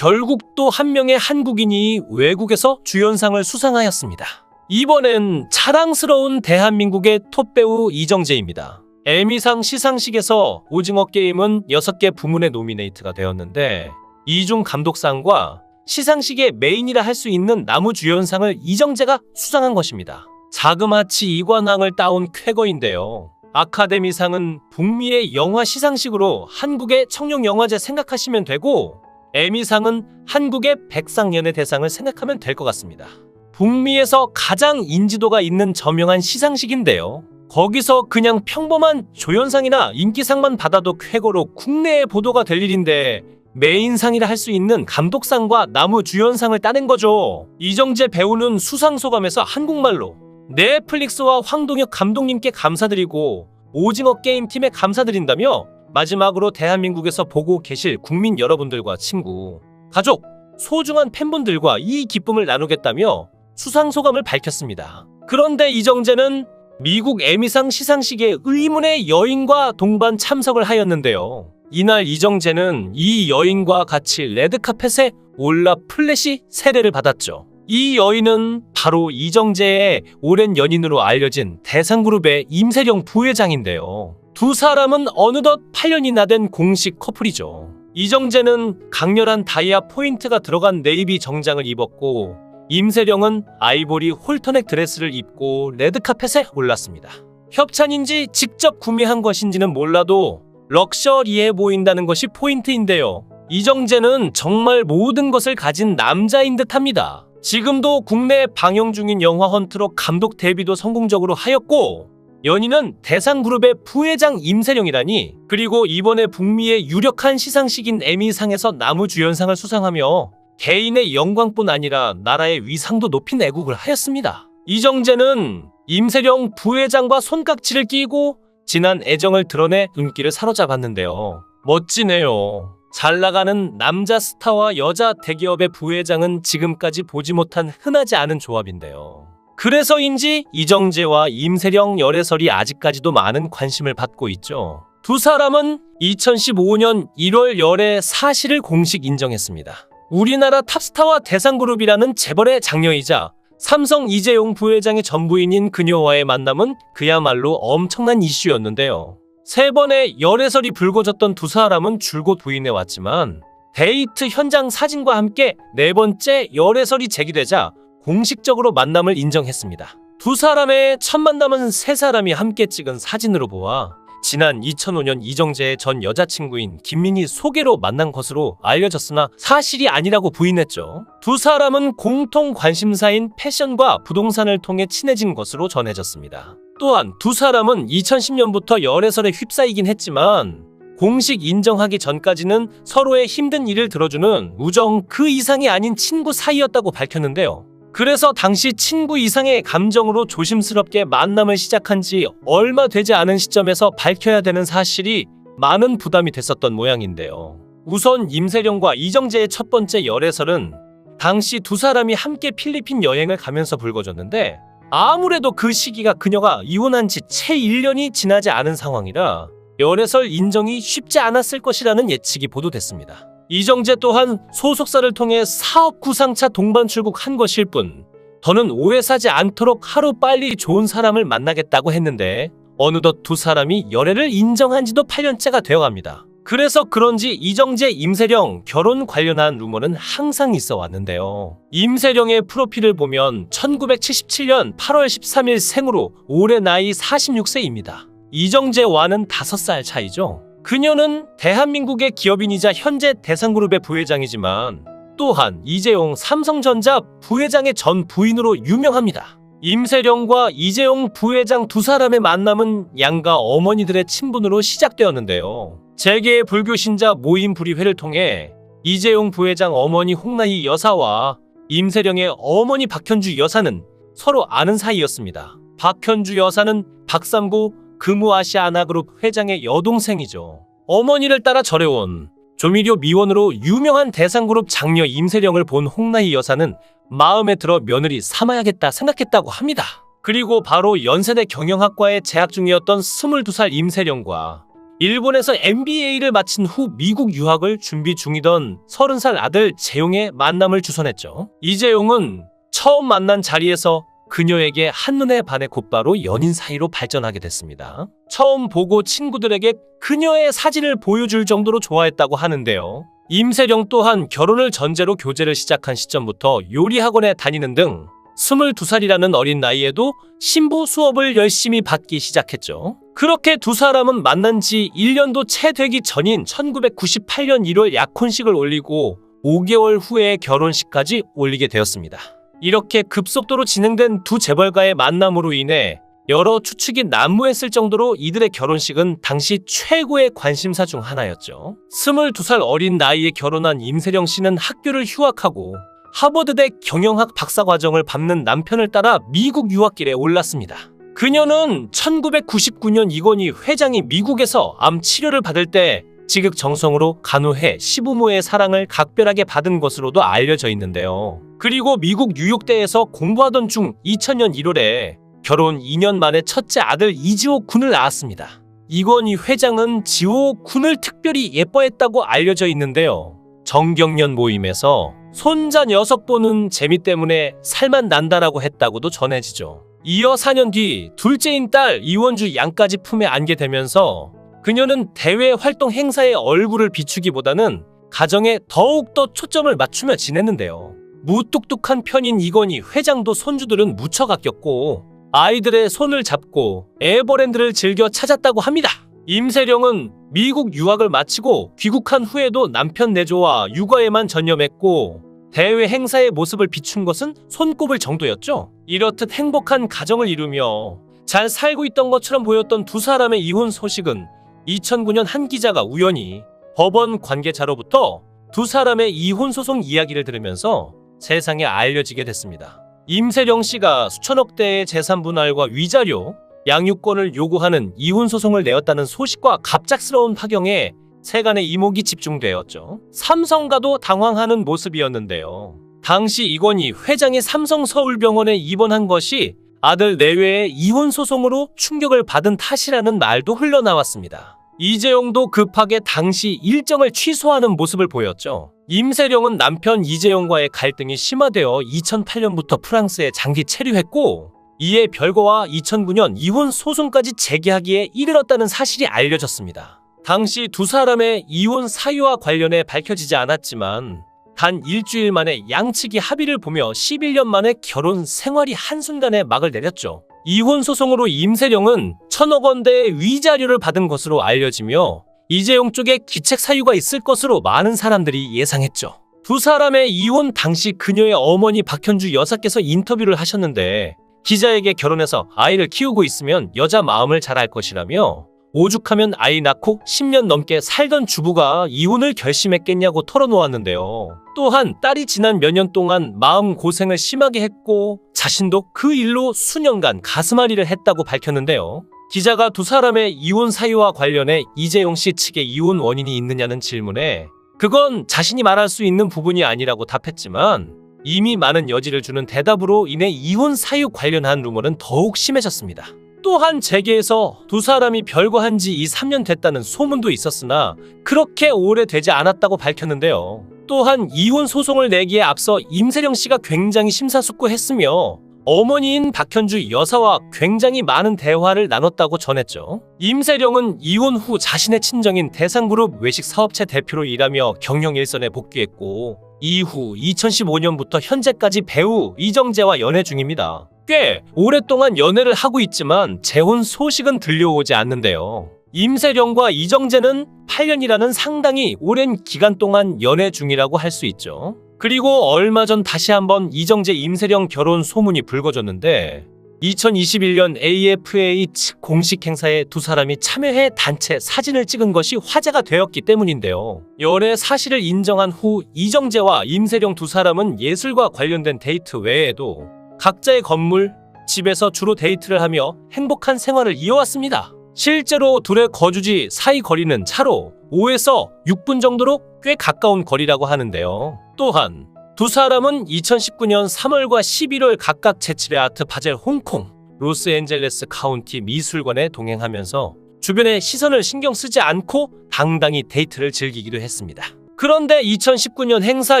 결국 또 한 명의 한국인이 외국에서 주연상을 수상하였습니다. 이번엔 자랑스러운 대한민국의 톱배우 이정재입니다. 에미상 시상식에서 오징어 게임은 6개 부문에 노미네이트가 되었는데 이중 감독상과 시상식의 메인이라 할 수 있는 나무 주연상을 이정재가 수상한 것입니다. 자그마치 이관왕을 따온 쾌거인데요. 아카데미상은 북미의 영화 시상식으로 한국의 청룡영화제 생각하시면 되고 에미상은 한국의 백상연예 대상을 생각하면 될 것 같습니다. 북미에서 가장 인지도가 있는 저명한 시상식인데요. 거기서 그냥 평범한 조연상이나 인기상만 받아도 쾌거로 국내에 보도가 될 일인데 메인상이라 할 수 있는 감독상과 나무 주연상을 따낸 거죠. 이정재 배우는 수상 소감에서 한국말로 넷플릭스와 황동혁 감독님께 감사드리고 오징어 게임 팀에 감사드린다며 마지막으로 대한민국에서 보고 계실 국민 여러분들과 친구, 가족, 소중한 팬분들과 이 기쁨을 나누겠다며 수상 소감을 밝혔습니다. 그런데 이정재는 미국 에미상 시상식에 의문의 여인과 동반 참석을 하였는데요. 이날 이정재는 이 여인과 같이 레드카펫에 올라 플래시 세례를 받았죠. 이 여인은 바로 이정재의 오랜 연인으로 알려진 대상그룹의 임세령 부회장인데요. 두 사람은 어느덧 8년이나 된 공식 커플이죠. 이정재는 강렬한 다이아 포인트가 들어간 네이비 정장을 입었고 임세령은 아이보리 홀터넥 드레스를 입고 레드카펫에 올랐습니다. 협찬인지 직접 구매한 것인지는 몰라도 럭셔리해 보인다는 것이 포인트인데요. 이정재는 정말 모든 것을 가진 남자인 듯합니다. 지금도 국내 방영 중인 영화 헌트로 감독 데뷔도 성공적으로 하였고 연인은 대상그룹의 부회장 임세령이라니 그리고 이번에 북미의 유력한 시상식인 에미상에서 나무주연상을 수상하며 개인의 영광뿐 아니라 나라의 위상도 높인 애국을 하였습니다. 이정재는 임세령 부회장과 손깍지를 끼고 진한 애정을 드러내 눈길을 사로잡았는데요. 멋지네요. 잘 나가는 남자 스타와 여자 대기업의 부회장은 지금까지 보지 못한 흔하지 않은 조합인데요. 그래서인지 이정재와 임세령 열애설이 아직까지도 많은 관심을 받고 있죠. 두 사람은 2015년 1월 열애 사실을 공식 인정했습니다. 우리나라 탑스타와 대상그룹이라는 재벌의 장녀이자 삼성 이재용 부회장의 전부인인 그녀와의 만남은 그야말로 엄청난 이슈였는데요. 세 번의 열애설이 불거졌던 두 사람은 줄곧 부인해 왔지만 데이트 현장 사진과 함께 네 번째 열애설이 제기되자 공식적으로 만남을 인정했습니다. 두 사람의 첫 만남은 세 사람이 함께 찍은 사진으로 보아 지난 2005년 이정재의 전 여자친구인 김민희 소개로 만난 것으로 알려졌으나 사실이 아니라고 부인했죠. 두 사람은 공통 관심사인 패션과 부동산을 통해 친해진 것으로 전해졌습니다. 또한 두 사람은 2010년부터 열애설에 휩싸이긴 했지만 공식 인정하기 전까지는 서로의 힘든 일을 들어주는 우정 그 이상이 아닌 친구 사이였다고 밝혔는데요. 그래서 당시 친구 이상의 감정으로 조심스럽게 만남을 시작한 지 얼마 되지 않은 시점에서 밝혀야 되는 사실이 많은 부담이 됐었던 모양인데요. 우선 임세령과 이정재의 첫 번째 열애설은 당시 두 사람이 함께 필리핀 여행을 가면서 불거졌는데 아무래도 그 시기가 그녀가 이혼한 지 채 1년이 지나지 않은 상황이라 열애설 인정이 쉽지 않았을 것이라는 예측이 보도됐습니다. 이정재 또한 소속사를 통해 사업 구상차 동반 출국한 것일 뿐 더는 오해 사지 않도록 하루 빨리 좋은 사람을 만나겠다고 했는데 어느덧 두 사람이 열애를 인정한 지도 8년째가 되어갑니다. 그래서 그런지 이정재, 임세령 결혼 관련한 루머는 항상 있어 왔는데요. 임세령의 프로필을 보면 1977년 8월 13일 생으로 올해 나이 46세입니다. 이정재와는 5살 차이죠. 그녀는 대한민국의 기업인이자 현재 대상그룹의 부회장이지만 또한 이재용 삼성전자 부회장의 전 부인으로 유명합니다. 임세령과 이재용 부회장 두 사람의 만남은 양가 어머니들의 친분으로 시작되었는데요. 재계의 불교 신자 모임 불의회를 통해 이재용 부회장 어머니 홍나희 여사와 임세령의 어머니 박현주 여사는 서로 아는 사이였습니다. 박현주 여사는 박삼구 금우아시아나그룹 회장의 여동생이죠. 어머니를 따라 절해온 조미료 미원으로 유명한 대상그룹 장녀 임세령을 본 홍나희 여사는 마음에 들어 며느리 삼아야겠다 생각했다고 합니다. 그리고 바로 연세대 경영학과에 재학 중이었던 22살 임세령과 일본에서 MBA를 마친 후 미국 유학을 준비 중이던 30살 아들 재용의 만남을 주선했죠. 이재용은 처음 만난 자리에서 그녀에게 한눈에 반해 곧바로 연인 사이로 발전하게 됐습니다. 처음 보고 친구들에게 그녀의 사진을 보여줄 정도로 좋아했다고 하는데요. 임세령 또한 결혼을 전제로 교제를 시작한 시점부터 요리학원에 다니는 등 22살이라는 어린 나이에도 신부 수업을 열심히 받기 시작했죠. 그렇게 두 사람은 만난 지 1년도 채 되기 전인 1998년 1월 약혼식을 올리고 5개월 후에 결혼식까지 올리게 되었습니다. 이렇게 급속도로 진행된 두 재벌가의 만남으로 인해 여러 추측이 난무했을 정도로 이들의 결혼식은 당시 최고의 관심사 중 하나였죠. 22살 어린 나이에 결혼한 임세령 씨는 학교를 휴학하고 하버드대 경영학 박사 과정을 밟는 남편을 따라 미국 유학길에 올랐습니다. 그녀는 1999년 이건희 회장이 미국에서 암 치료를 받을 때 지극정성으로 간호해 시부모의 사랑을 각별하게 받은 것으로도 알려져 있는데요. 그리고 미국 뉴욕대에서 공부하던 중 2000년 1월에 결혼 2년 만에 첫째 아들 이지호 군을 낳았습니다. 이건희 회장은 지호 군을 특별히 예뻐했다고 알려져 있는데요. 정경련 모임에서 손자 녀석 보는 재미 때문에 살만 난다라고 했다고도 전해지죠. 이어 4년 뒤 둘째인 딸 이원주 양까지 품에 안게 되면서 그녀는 대외 활동 행사에 얼굴을 비추기보다는 가정에 더욱더 초점을 맞추며 지냈는데요. 무뚝뚝한 편인 이건희 회장도 손주들은 무척 아꼈고 아이들의 손을 잡고 에버랜드를 즐겨 찾았다고 합니다. 임세령은 미국 유학을 마치고 귀국한 후에도 남편 내조와 육아에만 전념했고 대외 행사의 모습을 비춘 것은 손꼽을 정도였죠. 이렇듯 행복한 가정을 이루며 잘 살고 있던 것처럼 보였던 두 사람의 이혼 소식은 2009년 한 기자가 우연히 법원 관계자로부터 두 사람의 이혼 소송 이야기를 들으면서 세상에 알려지게 됐습니다. 임세령 씨가 수천억 대의 재산 분할과 위자료, 양육권을 요구하는 이혼 소송을 내었다는 소식과 갑작스러운 파경에 세간의 이목이 집중되었죠. 삼성가도 당황하는 모습이었는데요. 당시 이건희 회장이 삼성 서울병원에 입원한 것이 아들 내외의 이혼 소송으로 충격을 받은 탓이라는 말도 흘러나왔습니다. 이재용도 급하게 당시 일정을 취소하는 모습을 보였죠. 임세령은 남편 이재용과의 갈등이 심화되어 2008년부터 프랑스에 장기 체류했고 이에 별거와 2009년 이혼 소송까지 제기하기에 이르렀다는 사실이 알려졌습니다. 당시 두 사람의 이혼 사유와 관련해 밝혀지지 않았지만 단 일주일 만에 양측이 합의를 보며 11년 만에 결혼 생활이 한순간에 막을 내렸죠. 이혼 소송으로 임세령은 천억 원대의 위자료를 받은 것으로 알려지며 이재용 쪽에 기책 사유가 있을 것으로 많은 사람들이 예상했죠. 두 사람의 이혼 당시 그녀의 어머니 박현주 여사께서 인터뷰를 하셨는데 기자에게 결혼해서 아이를 키우고 있으면 여자 마음을 잘 알 것이라며 오죽하면 아이 낳고 10년 넘게 살던 주부가 이혼을 결심했겠냐고 털어놓았는데요. 또한 딸이 지난 몇 년 동안 마음 고생을 심하게 했고 자신도 그 일로 수년간 가슴앓이를 했다고 밝혔는데요. 기자가 두 사람의 이혼 사유와 관련해 이재용 씨 측의 이혼 원인이 있느냐는 질문에 그건 자신이 말할 수 있는 부분이 아니라고 답했지만 이미 많은 여지를 주는 대답으로 인해 이혼 사유 관련한 루머는 더욱 심해졌습니다. 또한 재계에서 두 사람이 별거한 지 2, 3년 됐다는 소문도 있었으나 그렇게 오래 되지 않았다고 밝혔는데요. 또한 이혼 소송을 내기에 앞서 임세령 씨가 굉장히 심사숙고했으며 어머니인 박현주 여사와 굉장히 많은 대화를 나눴다고 전했죠. 임세령은 이혼 후 자신의 친정인 대상그룹 외식 사업체 대표로 일하며 경영 일선에 복귀했고 이후 2015년부터 현재까지 배우 이정재와 연애 중입니다. 꽤 오랫동안 연애를 하고 있지만 재혼 소식은 들려오지 않는데요. 임세령과 이정재는 8년이라는 상당히 오랜 기간 동안 연애 중이라고 할 수 있죠. 그리고 얼마 전 다시 한번 이정재 임세령 결혼 소문이 불거졌는데 2021년 AFA 측 공식 행사에 두 사람이 참여해 단체 사진을 찍은 것이 화제가 되었기 때문인데요. 연애 사실을 인정한 후 이정재와 임세령 두 사람은 예술과 관련된 데이트 외에도 각자의 건물, 집에서 주로 데이트를 하며 행복한 생활을 이어왔습니다. 실제로 둘의 거주지 사이 거리는 차로 5에서 6분 정도로 꽤 가까운 거리라고 하는데요. 또한 두 사람은 2019년 3월과 11월 각각 제7의 아트 바젤 홍콩, 로스앤젤레스 카운티 미술관에 동행하면서 주변의 시선을 신경 쓰지 않고 당당히 데이트를 즐기기도 했습니다. 그런데 2019년 행사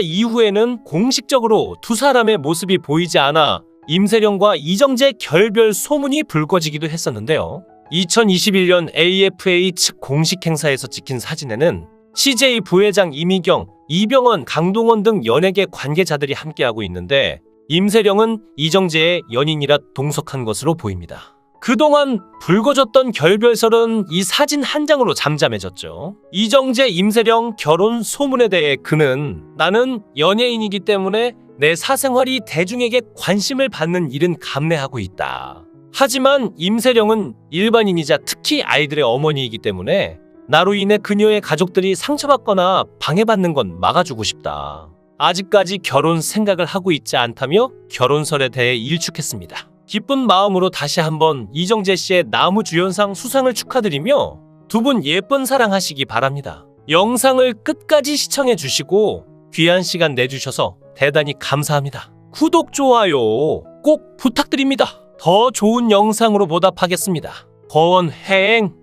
이후에는 공식적으로 두 사람의 모습이 보이지 않아 임세령과 이정재 결별 소문이 불거지기도 했었는데요. 2021년 AFA 측 공식 행사에서 찍힌 사진에는 CJ 부회장 이미경, 이병헌, 강동원 등 연예계 관계자들이 함께하고 있는데 임세령은 이정재의 연인이라 동석한 것으로 보입니다. 그동안 불거졌던 결별설은 이 사진 한 장으로 잠잠해졌죠. 이정재, 임세령 결혼 소문에 대해 그는 나는 연예인이기 때문에 내 사생활이 대중에게 관심을 받는 일은 감내하고 있다. 하지만 임세령은 일반인이자 특히 아이들의 어머니이기 때문에 나로 인해 그녀의 가족들이 상처받거나 방해받는 건 막아주고 싶다. 아직까지 결혼 생각을 하고 있지 않다며 결혼설에 대해 일축했습니다. 기쁜 마음으로 다시 한번 이정재 씨의 나무 주연상 수상을 축하드리며 두 분 예쁜 사랑하시기 바랍니다. 영상을 끝까지 시청해 주시고 귀한 시간 내주셔서 대단히 감사합니다. 구독, 좋아요 꼭 부탁드립니다. 더 좋은 영상으로 보답하겠습니다. 권행